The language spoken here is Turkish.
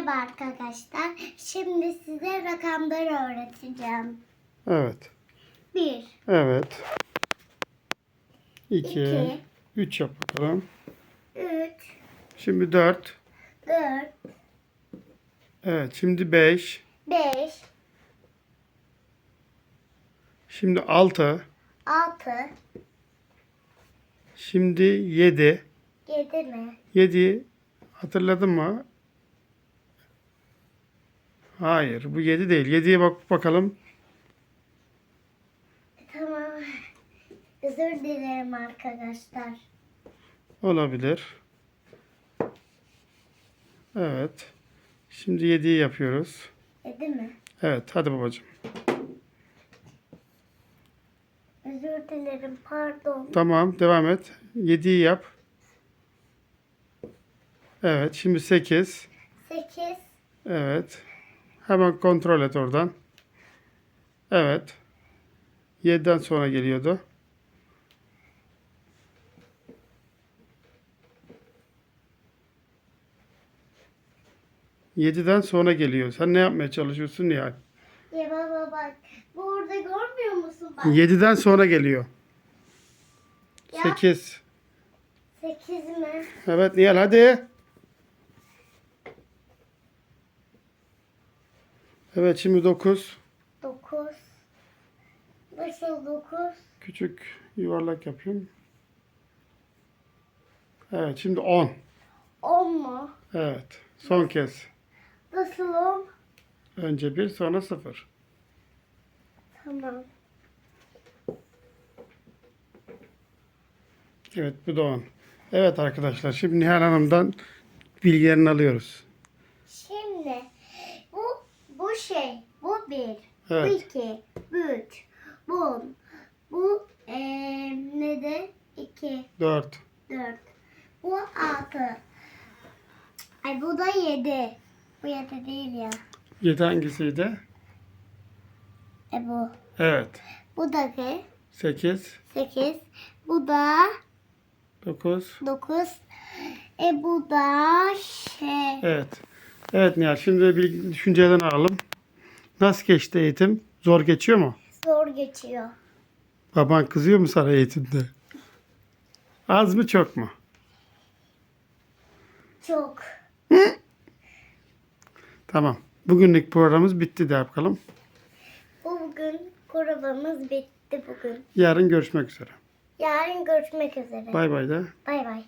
Merhaba arkadaşlar. Şimdi size rakamları öğreteceğim. Evet. 1, Evet. 2. İki. 3 yap bakalım. 3, Şimdi 4. 4, Evet. Şimdi 5. 5, Şimdi 6. 6, Şimdi 7. 7 mi? 7 hatırladın mı? Hayır. Bu 7 değil. 7'ye bak bakalım. Tamam. Özür dilerim arkadaşlar. Olabilir. Evet. Şimdi 7'yi yapıyoruz. 7 mi? Evet. Hadi babacığım. Özür dilerim pardon. Tamam. Devam et. 7'yi yap. Evet. Şimdi 8. 8, Evet. Hemen kontrol et oradan. Evet. 7'den sonra geliyordu. Yediden sonra geliyor. Sen ne yapmaya çalışıyorsun Nihal? ya baba bak. Burada görmüyor musun bak? Yediden sonra geliyor. Ya. Sekiz. 8 mi? Evet Nihal hadi. Evet şimdi dokuz. 9. Nasıl 9? Küçük yuvarlak yapıyorum. Evet şimdi 10. 10 mu? Evet. Son kez. Nasıl 10? Önce 1 sonra 0. Tamam. Evet bu da 10. Evet arkadaşlar şimdi Nihal Hanım'dan bilgilerini alıyoruz. Şimdi bu bu şey bir, bu Evet. iki, bu üç, bu on, bu eee nedir? İki, 4. dört, bu altı. Ay bu da yedi. Bu yedi değil ya. 7 hangisiydi? E bu. Evet. Bu da ne? 8, Sekiz. Bu da 9. dokuz. E bu da şey. Evet. Evet Nihal şimdi bir düşünceden alalım. Nasıl geçti eğitim? Zor geçiyor mu? Zor geçiyor. Baban kızıyor mu sana eğitimde? Az mı çok mu? Çok. Tamam. Bugünlük programımız bitti de bakalım. Bu bugün kurabamız bitti bugün. Yarın görüşmek üzere. Yarın görüşmek üzere. Bay bay de. Bay bay.